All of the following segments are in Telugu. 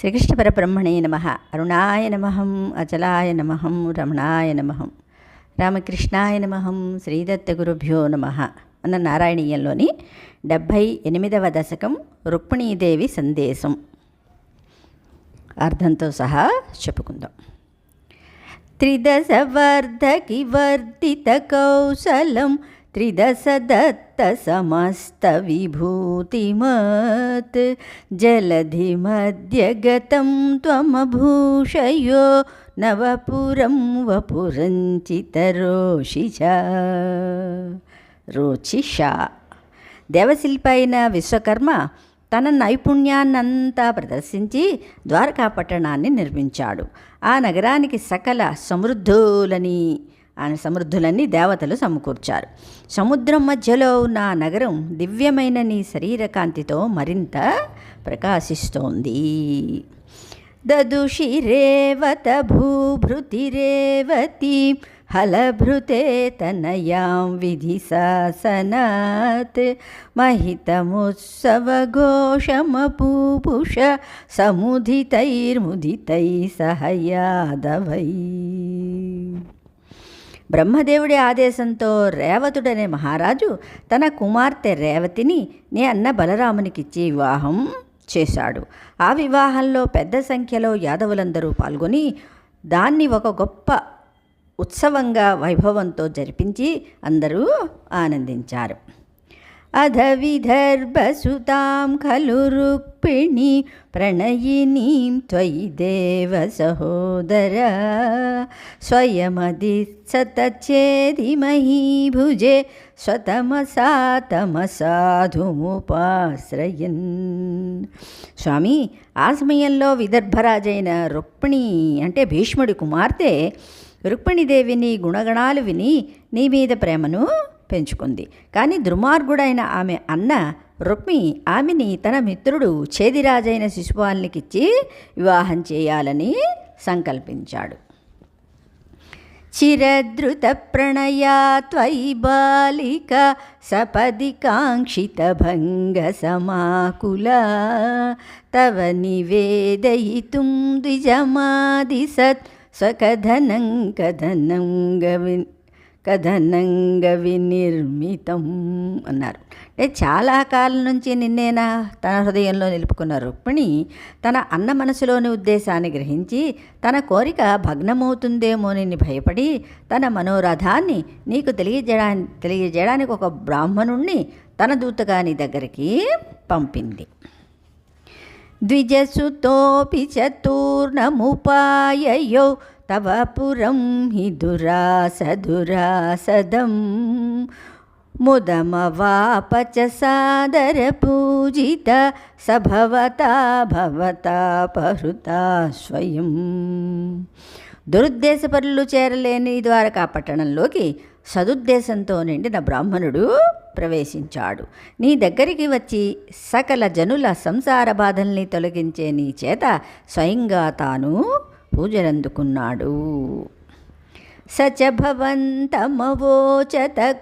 శ్రీకృష్ణ పరబ్రహ్మణే నమ. అరుణాయ నమహం అచలాయ నమహం రమణాయ నమహం రామకృష్ణాయ నమహం శ్రీదత్త గురుభ్యో నమ. అన్న నారాయణీయంలోని డెబ్భై ఎనిమిదవ దశకం రుక్మిణీదేవి సందేశం. అర్థంతో సహా చెప్పుకుందాం. త్రిదశ వర్ధకి వర్ధిత కౌశలం త్రిదశ దత్త సమస్త విభూతిమత్ జలధి మధ్యగతం త్వమభూషయో నవపురం వపురంచితరోషిష రోచిష దేవశిల్పి అయిన విశ్వకర్మ తన నైపుణ్యాన్నంతా ప్రదర్శించి ద్వారకా పట్టణాన్ని నిర్మించాడు ఆ నగరానికి సకల సమృద్ధులని ఆయన సమృద్ధులన్నీ దేవతలు సమకూర్చారు. సముద్రం మధ్యలో ఉన్న ఆ నగరం దివ్యమైన నీ శరీరకాంతితో మరింత ప్రకాశిస్తోంది. దదుషి రేవత భూభృతిరేవతి హలభృతే తనయాం విధి శాసనాత్ మహితముత్సవఘోషమపూపుష సముదితైర్ముదితై సహ యాదవై. బ్రహ్మదేవుడి ఆదేశంతో రేవతుడనే మహారాజు తన కుమార్తె రేవతిని నే అన్న బలరామునికిచ్చి వివాహం చేశాడు. ఆ వివాహంలో పెద్ద సంఖ్యలో యాదవులందరూ పాల్గొని దాన్ని ఒక గొప్ప ఉత్సవంగా వైభవంతో జరిపించి అందరూ ఆనందించారు. అధ విదర్భసుతాం ఖలు రుక్మిణి ప్రణయినీం త్వయి దేవ సహోదర. స్వయమది సతచేది మహీభుజే స్వతమసా తమసాధుముపాశ్రయన్. స్వామి ఆ సమయంలో విదర్భరాజైన రుక్మిణి అంటే భీష్ముడి కుమార్తె రుక్మిణీదేవిని గుణగణాలు విని నీ మీద ప్రేమను పెంచుకుంది. కానీ దుర్మార్గుడైన ఆమె అన్న రుక్మి ఆమెని తన మిత్రుడు చేదిరాజైన శిశుపాలనికిచ్చి వివాహం చేయాలని సంకల్పించాడు. చిరద్రుత ప్రణయా త్వయి బాలిక సపది కాంక్షిత భంగ సమాకుల తవ నివేదయితుం ద్విజమాది సత్ స్వకథనం కథనం గవిన్ కథనంగ వినిర్మితం అన్నారు. అంటే చాలా కాలం నుంచి నిన్నేనా తన హృదయంలో నిలుపుకున్న రుక్మిణి తన అన్న మనసులోని ఉద్దేశాన్ని గ్రహించి తన కోరిక భగ్నమవుతుందేమోనని భయపడి తన మనోరథాన్ని నీకు తెలియజేయడానికి తెలియజేయడానికి ఒక బ్రాహ్మణుణ్ణి తన దూతగా నీ దగ్గరికి పంపింది. ద్విజసుతోపి చతుర్ణముపాయయో తవ పురం హి దురాసదురాసదం ముదమవాపచ సాదర పూజిత సభవతా భవతా పహృతా స్వయం. దురుద్దేశపరులు చేరలేని ద్వారకా పట్టణంలోకి సదుద్దేశంతో నిండిన బ్రాహ్మణుడు ప్రవేశించాడు. నీ దగ్గరికి వచ్చి సకల జనుల సంసార బాధల్ని తొలగించే నీ చేత స్వయంగా తాను పూజలందుకున్నాడు సచ భవంతమవోచత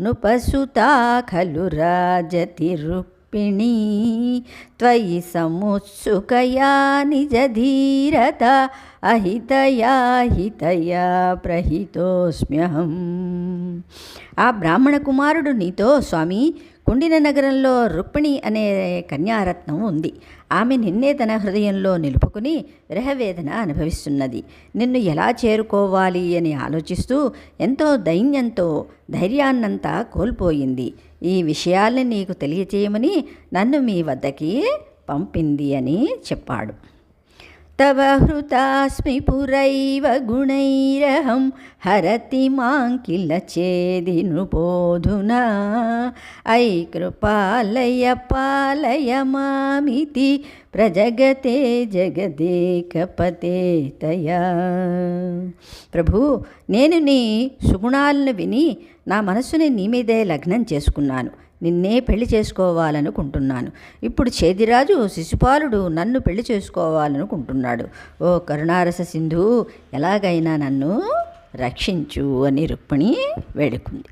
నుపసుతా ఖలు రాజతి రుక్మిణీ త్వయి సముత్సుకయా నిజధీరత అహితయా హితయా ప్రహితోస్మ్యహం. ఆ బ్రాహ్మణ కుమారుడు నీతో స్వామి కుండిన నగరంలో రుక్మిణి అనే కన్యారత్నం ఉంది. ఆమె నిన్నే తన హృదయంలో నిలుపుకుని విరహవేదన అనుభవిస్తున్నది. నిన్ను ఎలా చేరుకోవాలి అని ఆలోచిస్తూ ఎంతో దైన్యంతో ధైర్యాన్నంతా కోల్పోయింది. ఈ విషయాల్ని నీకు తెలియచేయమని నన్ను మీ వద్దకి పంపింది అని చెప్పాడు. తవ హృతాస్మి పురైవ గుణైరహం హరతి మాం కిల చేది నృపోధునా ఐ కృపాలయ పాలయ మామితి ప్రజగతే జగదేకపతే తయా ప్రభు నేను నీ సుగుణాలను విని నా మనసుని నీ మీదే లగ్నం చేసుకున్నాను. నిన్నే పెళ్ళి చేసుకోవాలనుకుంటున్నాను. ఇప్పుడు చేదిరాజు శిశుపాలుడు నన్ను పెళ్ళి చేసుకోవాలనుకుంటున్నాడు. ఓ కరుణారస సింధు ఎలాగైనా నన్ను రక్షించు అని రుక్మిణి వేడుకుంది.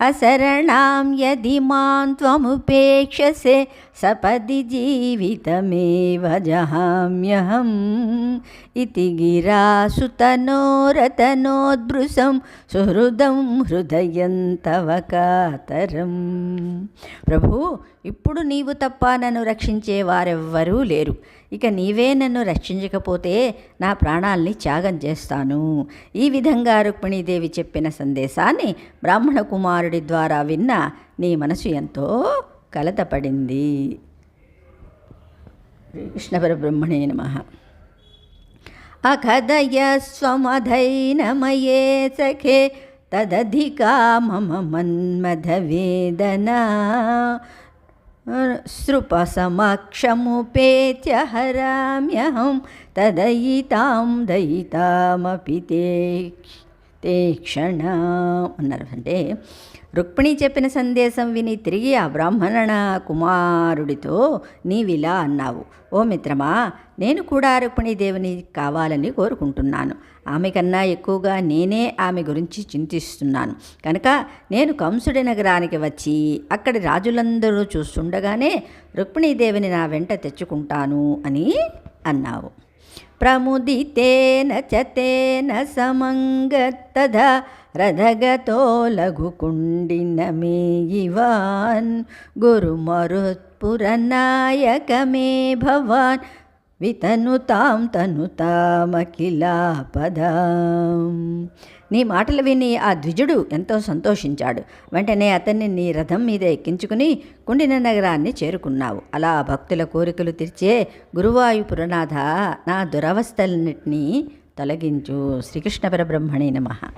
అశరణాం యది మాం త్వముపేక్షసే సపది జీవితమేవ జహామ్యహం ఇతి గిరాసుతనోరతనోద్భృశం సుహృదం హృదయం తవ కాతరం ప్రభు ఇప్పుడు నీవు తప్ప నన్ను రక్షించే వారెవ్వరూ లేరు. ఇక నీవే నన్ను రక్షించకపోతే నా ప్రాణాల్ని త్యాగం చేస్తాను. ఈ విధంగా రుక్మిణీదేవి చెప్పిన సందేశాన్ని బ్రాహ్మణ కుమారుడి ద్వారా విన్న నీ మనసు ఎంతో కలతపడింది. కృష్ణ పరబ్రహ్మణే నమ. అఖదయ స్వమధైనమయే సఖే తదధికా మమ మన్మధ వేదనా. హరామ్యహం తదయితాం దయితామపి తే తే క్షణ అన్నారు. అంటే రుక్మిణి చెప్పిన సందేశం విని తిరిగి ఆ బ్రాహ్మణ కుమారుడితో నీవిలా అన్నావు. ఓ మిత్రమా నేను కూడా రుక్మిణీదేవిని కావాలని కోరుకుంటున్నాను. ఆమె కన్నా ఎక్కువగా నేనే ఆమె గురించి చింతిస్తున్నాను. కనుక నేను కంసుడి నగరానికి వచ్చి అక్కడి రాజులందరూ చూస్తుండగానే రుక్మిణీదేవిని నా వెంట తెచ్చుకుంటాను అని అన్నావు. ప్రముదితేన చతేన సమంగత్తదా రథగతో లఘుకుండిన మే ఇవాన్ గురుమరుత్పురనాయక మే భవాన్ వితనుతాం తనుతామఖిలాపదాం నీ మాటలు విని ఆ ద్విజుడు ఎంతో సంతోషించాడు. వెంటనే అతన్ని నీ రథం మీద ఎక్కించుకుని కుండిన నగరాన్ని చేరుకున్నావు. అలా భక్తుల కోరికలు తీర్చే గురువాయుపురనాథ నా దురవస్థలన్నింటినీ తొలగించు. శ్రీకృష్ణ పరబ్రహ్మణే నమః.